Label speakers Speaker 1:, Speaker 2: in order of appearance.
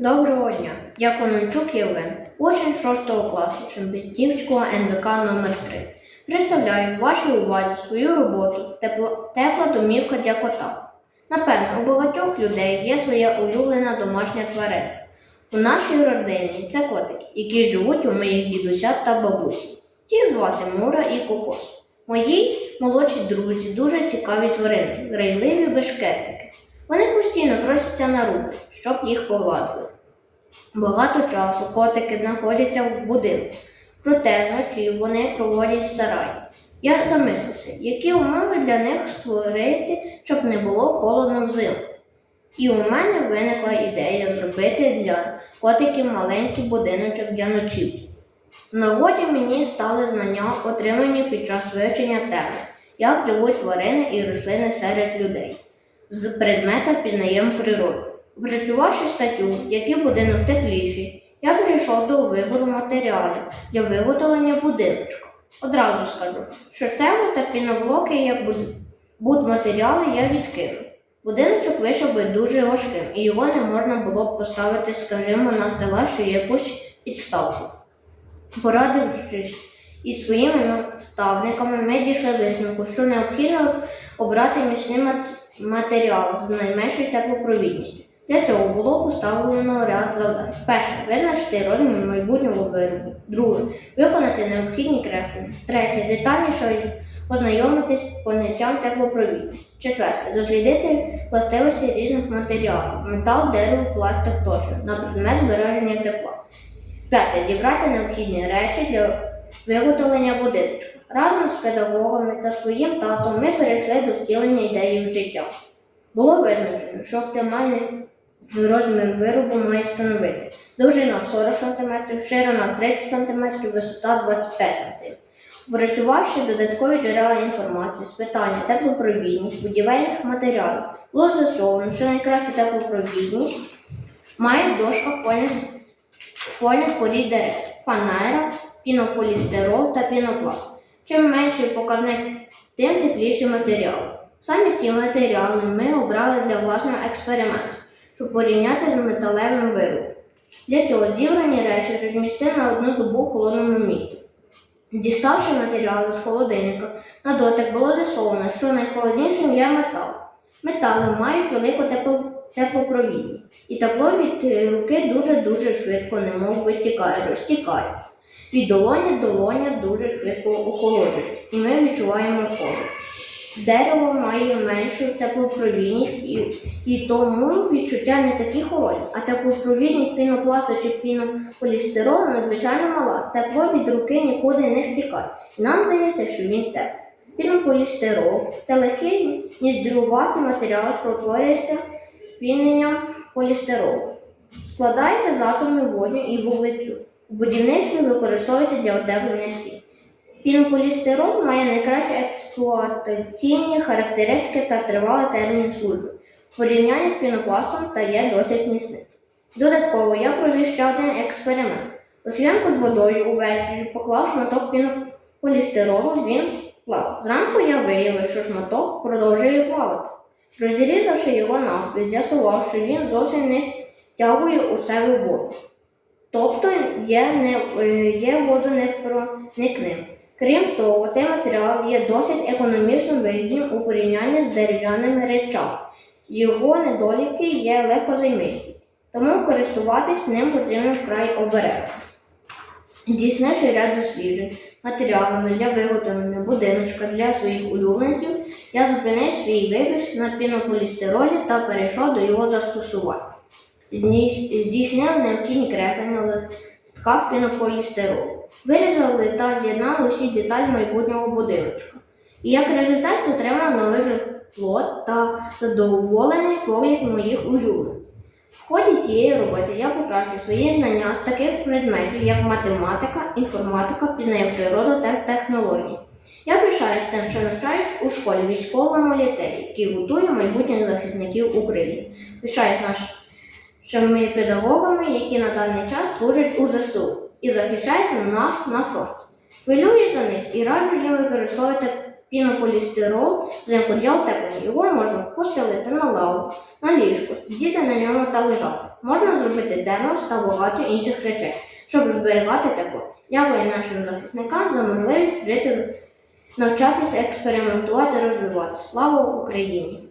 Speaker 1: Доброго дня. Я Конончук Євген, учень 6 класу Шембетівського НВК номер 3 Представляю вашій увазі свою роботу «Тепло- Тепла домівка для кота. Напевно, у багатьох людей є своя улюблена домашня тварина. У нашій родині це котики, які живуть у моїх дідуся та бабусі. Їх звати Мура і Кокос. Мої молодші друзі дуже цікаві тварини, грайливі бешкетники. Вони постійно просяться на руки, щоб їх погладили. Багато часу котики знаходяться в будинку, проте вночі вони проводять в сараї. Я замислився, які умови для них створити, щоб не було холодно взимку. І у мене виникла ідея зробити для котиків маленький будиночок для ночівлі. В нагоді мені стали знання, отримані під час вивчення теми, як живуть тварини і рослини серед людей. З предмета пізнаємо природу. Працювавши статтю, який будинок тепліший, я прийшов до вибору матеріалів для виготовлення будиночка. Одразу скажу, що цеглу та піноблоки як буд- будматеріали я відкинув. Будиночок вийшов би дуже важким, і його не можна було б поставити, скажімо, на стелаж чи якусь підставку. Порадившись із своїми наставниками, ми дійшли висновку, що необхідно обрати міцний мат- матеріал з найменшою теплопровідністю. Для цього було поставлено ряд завдань. Перше визначити розмір майбутнього виробу. Друге виконати необхідні креслення. Третє детальніше ознайомитись з поняттям теплопровідності. Четверте дослідити властивості різних матеріалів метал, дерево, пластик тощо на предмет збереження тепла. П'яте зібрати необхідні речі для виготовлення будиночка. Разом з педагогами та своїм татом ми перейшли до втілення ідеї в життя. Було визначено, що оптимальний розмір виробу має становити довжина 40 см, ширина 30 см, висота 25 см. Опрацювавши додаткові джерела інформації з питання теплопровідність будівельних матеріалів, було з'ясовано, що найкращу теплопровідність має дошка фольних порід дерев, фанера, пінополістирол та пінопласт. Чим менший показник, тим тепліший матеріал. Саме ці матеріали ми обрали для власного експерименту, щоб порівняти з металевим виробом. Для цього зібрані речі розмістили на одну добу в холодному місці. Діставши матеріали з холодильника, на дотик було з'ясовано, що найхолоднішим є метал. Метали мають велику тепло- теплопровідність, і тепло від е, руки дуже-дуже швидко, немов витікає, розтікається. Від долоні долоня дуже швидко охолоджується, і ми відчуваємо холод. Дерево має меншу теплопровідність і, і тому відчуття не такі холодні, а теплопровідність пінопласту чи пінополістиролу надзвичайно мала. Тепло від руки нікуди не втікає. І нам здається, що він теплий. Пінополістирол це легкий ніздрюватий матеріал, що утворюється спіненням полістиролу. Складається з атомів водню і вуглецю. У будівництві використовується для утеплення стін. Пінополістирол має найкращі експлуатаційні характеристики та тривалий термін служби. В з пінопластом та є досить міцним. Додатково я провів ще один експеримент. У склянку з водою увечері поклав шматок пінополістиролу, він плавав. Зранку я виявив, що шматок продовжує плавати. Розрізавши його навпіл, з'ясував, що він зовсім не тягує у себе воду. Тобто є, не, е, є водонепроникним. Крім того, цей матеріал є досить економічно вигідним у порівнянні з дерев'яними речами. Його недоліки є легкозаймисті, тому користуватись ним потрібно вкрай обережно. Здійснивши ряд досліджень матеріалами для виготовлення будиночка для своїх улюбленців, я зупинив свій вибір на пінополістиролі та перейшов до його застосування. Здійснили необхідні креслення на листках пінополістиролу. Вирізали та з'єднали усі деталі майбутнього будиночка. І як результат отримав нове житло та задоволений погляд моїх улюбленців. В ході цієї роботи я покращую свої знання з таких предметів, як математика, інформатика, пізнає природу та технології. Я пишаюсь тим, що навчаюсь у школі військовому ліцеї, який готує майбутніх захисників України. Пишаюсь нашими педагогами, які на даний час служать у ЗСУ і захищають нас на фронт. Хвилююсь за них і раджу їм використовувати пінополістирол, для утеплення. Його можна постелити на лаву, на ліжко, сидіти на ньому та лежати. Можна зробити термос та багато інших речей, щоб зберігати тепло. Дякую нашим захисникам за можливість жити, навчатися, експериментувати, розвиватися. Слава Україні!